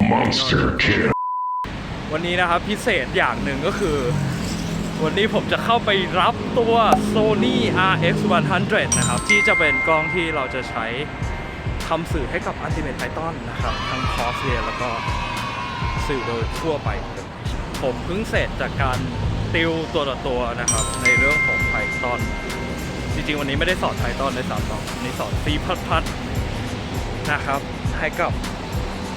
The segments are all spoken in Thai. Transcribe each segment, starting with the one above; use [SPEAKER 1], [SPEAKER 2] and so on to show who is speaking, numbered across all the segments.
[SPEAKER 1] Monster Kill.
[SPEAKER 2] วันนี้นะครับพิเศษอย่างหนึ่งก็คือ วันนี้ผมจะเข้าไปรับตัว Sony RX 100 นะครับ ที่จะเป็นกล้องที่เราจะใช้ทำสื่อให้กับ Ultimate Python นะครับ ทั้งคอร์สเรียนแล้วก็สื่อโดยทั่วไป ผมเพิ่งเสร็จจากการติวตัวต่อตัวนะครับ ในเรื่องของ Python จริงๆ วันนี้ไม่ได้สอน Python เลยสามสองวันนี้สอน C++ นะครับให้กับ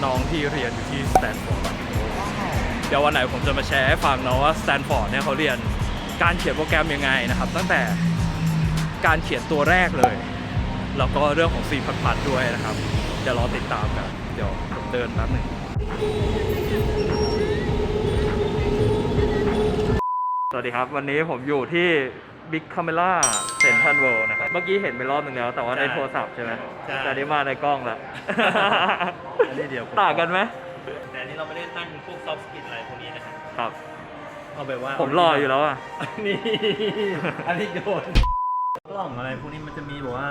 [SPEAKER 2] น้องที่เรียนอยู่ที่ Stanford เดี๋ยววันไหนผมจะมาแชร์ให้ฟังเนาะว่าสแตนฟอร์ดเนี่ยเขาเรียนการเขียนโปรแกรมยังไงนะครับ ตั้งแต่การเขียนตัวแรกเลย แล้วก็เรื่องของ C++ ด้วยนะครับเดี๋ยวรอติดตามกัน เดี๋ยวผมเดินแป๊บหนึ่งสวัสดีครับ วันนี้ผมอยู่ที่ Big Camera Central World นะครับ เมื่อกี้เห็นไปรอบหนึ่งแล้ว แต่ว่าใน
[SPEAKER 3] ใช่
[SPEAKER 2] โทรศัพท์ใช่ไหม
[SPEAKER 3] ใช่
[SPEAKER 2] แต่นี้มาในกล้องแล้ว
[SPEAKER 3] อันนี้เดี๋ยวผม
[SPEAKER 2] ต่างกันไหม
[SPEAKER 3] แต่อันนี้เราไม่ได้ตั้งพวกซอฟต์สกิลอะไรพวกนี้นะครับ
[SPEAKER 2] ครับ
[SPEAKER 3] เอาแบบว่า
[SPEAKER 2] ผมรออยู่แล้วอะ
[SPEAKER 3] นี่อันนี้โดนกล้องอะไรพวกนี้มันจะมีแบบว่า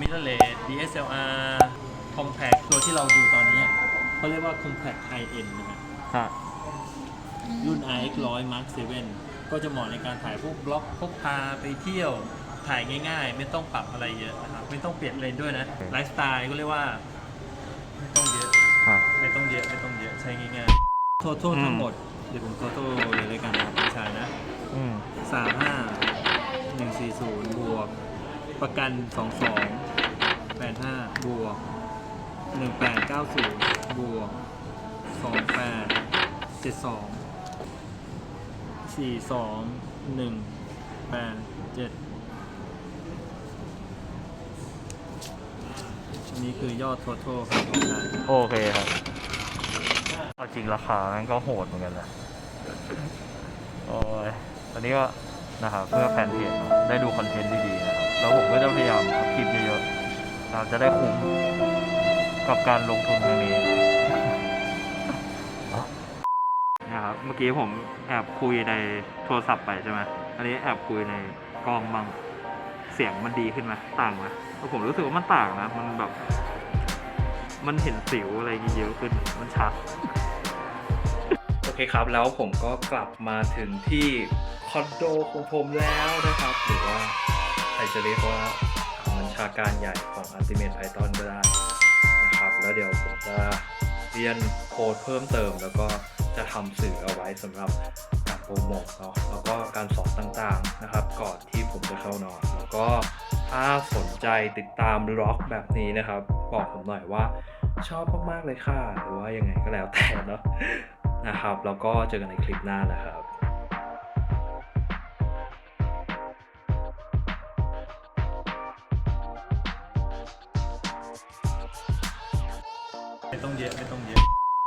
[SPEAKER 3] mirrorless DSLR compact ตัวที่เราดูตอนนี้เขาเรียกว่า compact high end นะฮะ
[SPEAKER 2] ฮะ
[SPEAKER 3] รุ่น RX 100 Mark 7 ก็จะเหมาะในการถ่ายพวกบล็อกพกพาไปเที่ยวถ่ายง่าย ๆ ไม่ต้องปรับอะไรเยอะนะครับไม่ต้องเปลี่ยนเลนส์ด้วยนะไลฟ์สไตล์ก็เรียกว่าไม่ต้องเยอะ
[SPEAKER 2] ครับ
[SPEAKER 3] ไม่ต้องเยอะไม่ต้องเยอะใช้ง่ายๆโทโท
[SPEAKER 2] อืม
[SPEAKER 3] ทั้งหมดเดี๋ยวผมโทโทเลยเลยกันนะครับพี่ชายนะ
[SPEAKER 2] อืม
[SPEAKER 3] สามห้าหนึ่งสี่ศูนย์บวก ประกันสองสองแปดห้าบวกหนึ่งแปดเก้าศูนย์บวกสองแปดเจ็ดสอง สี่สองหนึ่งแปดเจ็ดอันนี้คือยอด total ครับพี่ชาย
[SPEAKER 2] โอเคครับเอาจริงราคามันก็โหดเหมือนกันแหละโอ้ยตอนนี้ก็นะครับเพื่อแฟนเพจเนอะได้ดูคอนเทนต์ดีๆนะครับ แล้วผมก็จะพยายามทำคลิปเยอะๆนะครับจะได้คุ้มกับการลงทุนครั้งนี้ เมื่อกี้ผมแอบคุยในโทรศัพท์ไปใช่ไหมอันนี้แอบคุยในกล้องบ้างเสียงมันดีขึ้นไหมต่างไหมเพราะผมรู้สึกว่ามันต่างนะ มันแบบ มันเห็นสิวอะไรเยอะขึ้น มันชัด โอเคครับ แล้วผมก็กลับมาถึงที่คอนโดของผมแล้วนะครับ หรือว่าใครจะเรียกว่าบัญชาการใหญ่ของ Ultimate Python ก็ได้นะครับ แล้วเดี๋ยวผมจะเรียนโค้ดเพิ่มเติมแล้วก็จะทำสื่อเอาไว้สำหรับการโปรโมทเนาะแล้วก็การสอนต่างๆนะครับ ก่อนที่ผมจะเข้านอน แล้วก็ถ้าสนใจติดตามล็อกแบบนี้นะครับ บอกผมหน่อยว่าชอบมากๆเลยค่ะ หรือว่ายังไงก็แล้วแต่เนาะนะครับ แล้วก็เจอกันในคลิปหน้านะครับ
[SPEAKER 3] ไม่ต้องเยอะไม่ต้องเยอะ